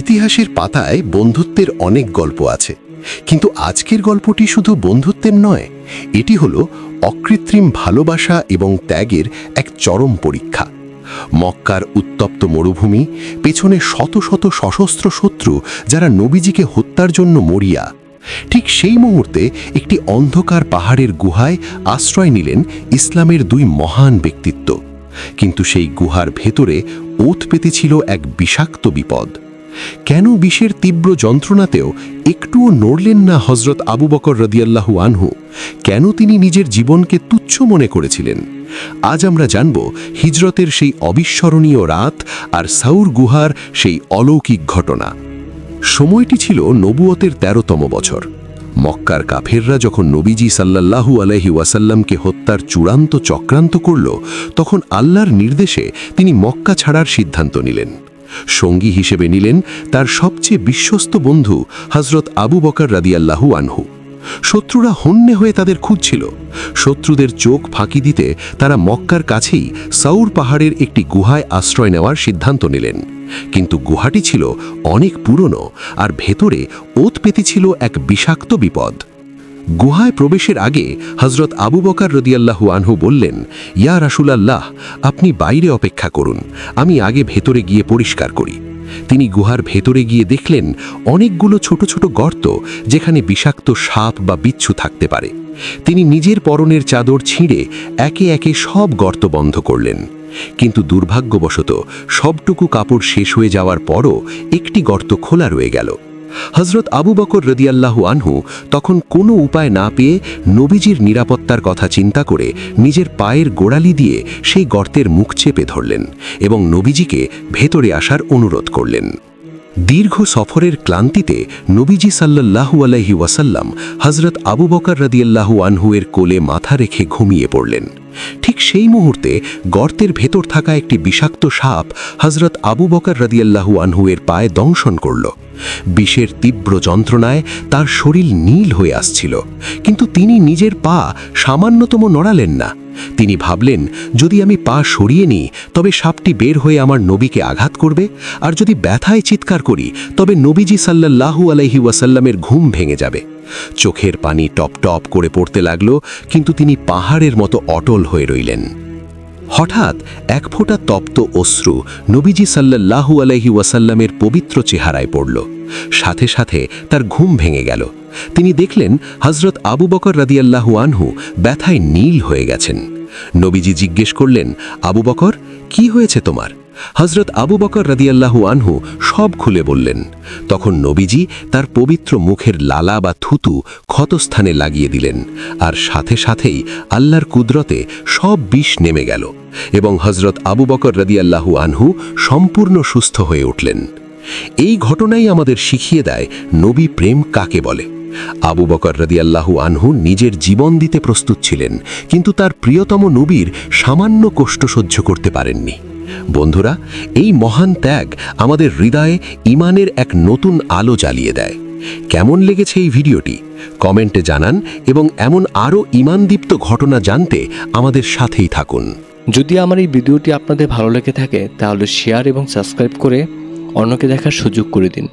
ইতিহাসের পাতায় বন্ধুত্বের অনেক গল্প আছে। কিন্তু আজকের গল্পটি শুধু বন্ধুত্বের নয়, এটি হলো অকৃত্রিম ভালোবাসা এবং ত্যাগের এক চরম পরীক্ষা। মক্কার উত্তপ্ত মরুভূমি, পেছনে শত শত সশস্ত্র শত্রু যারা নবীজিকে হত্যার জন্য মরিয়া, ঠিক সেই মুহূর্তে একটি অন্ধকার পাহাড়ের গুহায় আশ্রয় নিলেন ইসলামের দুই মহান ব্যক্তিত্ব। কিন্তু সেই গুহার ভেতরে ওত পেতেছিল এক বিষাক্ত বিপদ। কেন বিষের তীব্র যন্ত্রণাতেও একটুও নড়লেন না হজরত আবু বকর রদিয়াল্লাহু আনহু? কেন তিনি নিজের জীবনকে তুচ্ছ মনে করেছিলেন? আজ আমরা জানব হিজরতের সেই অবিস্মরণীয় রাত আর সাউর গুহার সেই অলৌকিক ঘটনা। সময়টি ছিল নবুয়তের তেরোতম বছর। মক্কার কাফেররা যখন নবীজি সাল্লাল্লাহু আলহি ওয়াসাল্লামকে হত্যার চূড়ান্ত চক্রান্ত করল, তখন আল্লাহর নির্দেশে তিনি মক্কা ছাড়ার সিদ্ধান্ত নিলেন। সঙ্গী হিসেবে নিলেন তার সবচেয়ে বিশ্বস্ত বন্ধু হজরত আবু বকর রাদিয়াল্লাহু আনহু। শত্রুরা হন্যে হয়ে তাদের খুঁজছিল। শত্রুদের চোখ ফাঁকি দিতে তারা মক্কার কাছেই সাউর পাহাড়ের একটি গুহায় আশ্রয় নেওয়ার সিদ্ধান্ত নিলেন। কিন্তু গুহাটি ছিল অনেক পুরনো আর ভেতরে ওত পেতে ছিল এক বিষাক্ত বিপদ। গুহায় প্রবেশের আগে হজরত আবু বকার রদিয়াল্লাহু আনহু বললেন, ইয়া রাসুলাল্লাহ, আপনি বাইরে অপেক্ষা করুন, আমি আগে ভেতরে গিয়ে পরিষ্কার করি। তিনি গুহার ভেতরে গিয়ে দেখলেন অনেকগুলো ছোট ছোট গর্ত যেখানে বিষাক্ত সাপ বা বিচ্ছু থাকতে পারে। তিনি নিজের পরনের চাদর ছিঁড়ে একে একে সব গর্ত বন্ধ করলেন। কিন্তু দুর্ভাগ্যবশত সবটুকু কাপড় শেষ হয়ে যাওয়ার পরও একটি গর্ত খোলা রয়ে গেল। হজরত আবু বকর রদিয়াল্লাহু আনহু তখন কোনো উপায় না পেয়ে নবীজির নিরাপত্তার কথা চিন্তা করে নিজের পায়ের গোড়ালি দিয়ে সেই গর্তের মুখ চেপে ধরলেন এবং নবীজিকে ভেতরে আসার অনুরোধ করলেন। দীর্ঘ সফরের ক্লান্তিতে নবীজি সাল্লাল্লাহু আলাইহি ওয়াসাল্লাম হজরত আবু বকর রদিয়াল্লাহু আনহুয়ের কোলে মাথা রেখে ঘুমিয়ে পড়লেন। ঠিক সেই মুহূর্তে গর্তের ভেতর থাকা একটি বিষাক্ত সাপ হজরত আবু বকর রদিয়াল্লাহু আনহুয়ের পায়ে দংশন করল। বিষের তীব্র যন্ত্রণায় তার শরীর নীল হয়ে আসছিল, কিন্তু তিনি নিজের পা সামান্যতম নড়ালেন না। তিনি ভাবলেন, যদি আমি পা সরিয়ে নিই, তবে সাপটি বের হয়ে আমার নবীকে আঘাত করবে, আর যদি ব্যথায় চিৎকার করি, তবে নবীজি সাল্লাহু আলহি ওয়াসাল্লামের ঘুম ভেঙে যাবে। চোখের পানি টপ টপ করে পড়তে লাগল, কিন্তু তিনি পাহাড়ের মতো অটল হয়ে রইলেন। হঠাৎ এক ফোঁটা তপ্ত অশ্রু নবীজি সাল্লাহু আলহি ওয়াসাল্লামের পবিত্র চেহারায় পড়ল। সাথে সাথে তার ঘুম ভেঙে গেল। তিনি দেখলেন হজরত আবু বকর রাদিয়াল্লাহু আনহু ব্যথায় নীল হয়ে গেছেন। নবীজি জিজ্ঞেস করলেন, আবু বকর, কি হয়েছে তোমার? হজরত আবু বকর রদিয়াল্লাহু আনহু সব খুলে বললেন, তখন নবীজি তার পবিত্র মুখের লালা বা থুতু ক্ষতস্থানে লাগিয়ে দিলেন, আর সাথে সাথেই আল্লাহর কুদরতে সব বিষ নেমে গেল এবং হজরত আবু বকর রদিয়াল্লাহু আনহু সম্পূর্ণ সুস্থ হয়ে উঠলেন। এই ঘটনাই আমাদের শিখিয়ে দেয় নবী প্রেম কাকে বলে। আবু বকর রদিয়াল্লাহু আনহু নিজের জীবন দিতে প্রস্তুত ছিলেন, কিন্তু তার প্রিয়তম নবীর সামান্য কষ্ট সহ্য করতে পারেননি। বন্ধুরা, এই মহান ত্যাগ আমাদের হৃদয়ে ইমানের এক নতুন আলো জ্বালিয়ে দেয়। কেমন লেগেছে এই ভিডিওটি? কমেন্টে জানান এবং এমন আরও ইমানদীপ্ত ঘটনা জানতে আমাদের সাথেই থাকুন। যদি আমার এই ভিডিওটি আপনাদের ভালো লেগে থাকে, তাহলে শেয়ার এবং সাবস্ক্রাইব করে অন্যকে দেখার সুযোগ করে দিন।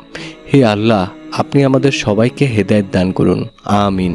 হে আল্লাহ, আপনি আমাদের সবাইকে হেদায়েত দান করুন। আমিন।